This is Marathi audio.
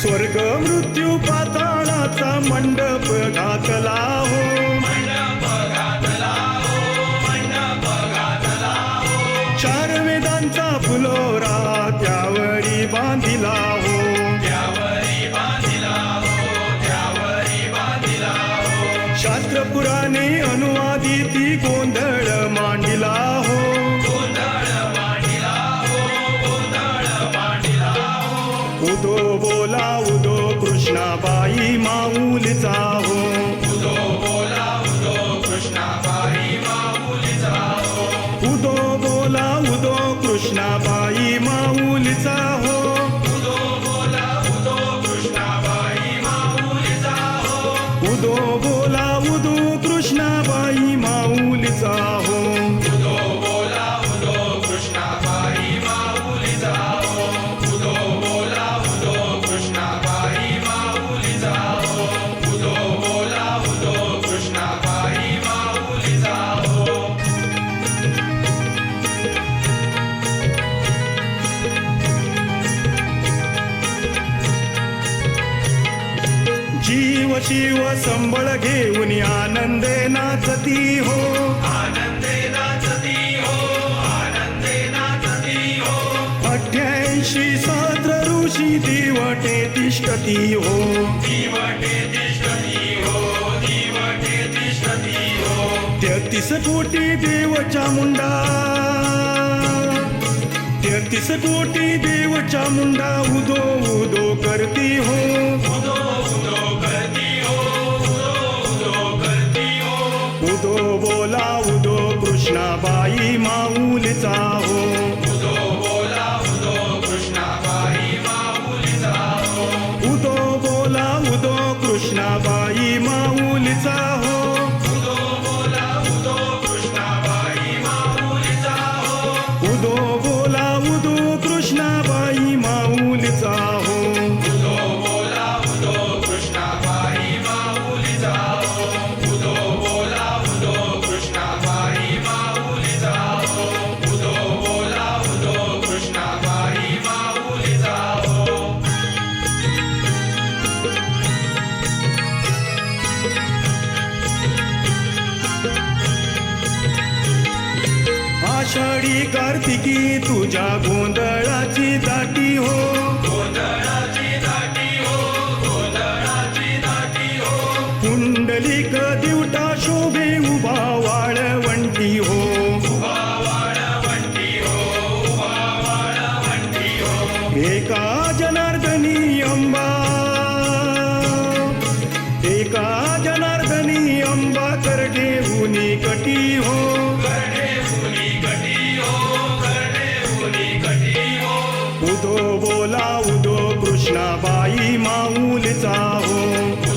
स्वर्ग मृत्यू पाताळाचा मंडप घातला बांधिला हो. शास्त्र पुराणे अनुवादिती गोंधळ मांडिला हो. उदो बोला उदो कृष्णाबाई माऊलीचा हो. उदो बोला उदो कृष्णाबाई माऊलीचा हो उदो शिव संबळ घेऊन आनंदे नाचती हो. अठ्याऐंशी सहस्र ऋषी दिवटे तिष्ठती हो. तेहतीस कोटी देव चामुंडा तेहतीस कोटी देव चामुंडा उदो उदो करती हो. उदो बोला उदो कृष्णाबाई माऊलीचा हो. उदो बोला उदो कृष्णाबाई आषाढी कार्तिकी तुझ्या गोंधळाची दाटी हो. पुंडलिक दिवटा शोभे उभा वाळवंटी हो. एका जनार्दनी अंबा. एका जनार्दनी अंबा करडे उनी कटी हो. बोलाऊ दो कृष्णाबाई माऊलीचा. हो.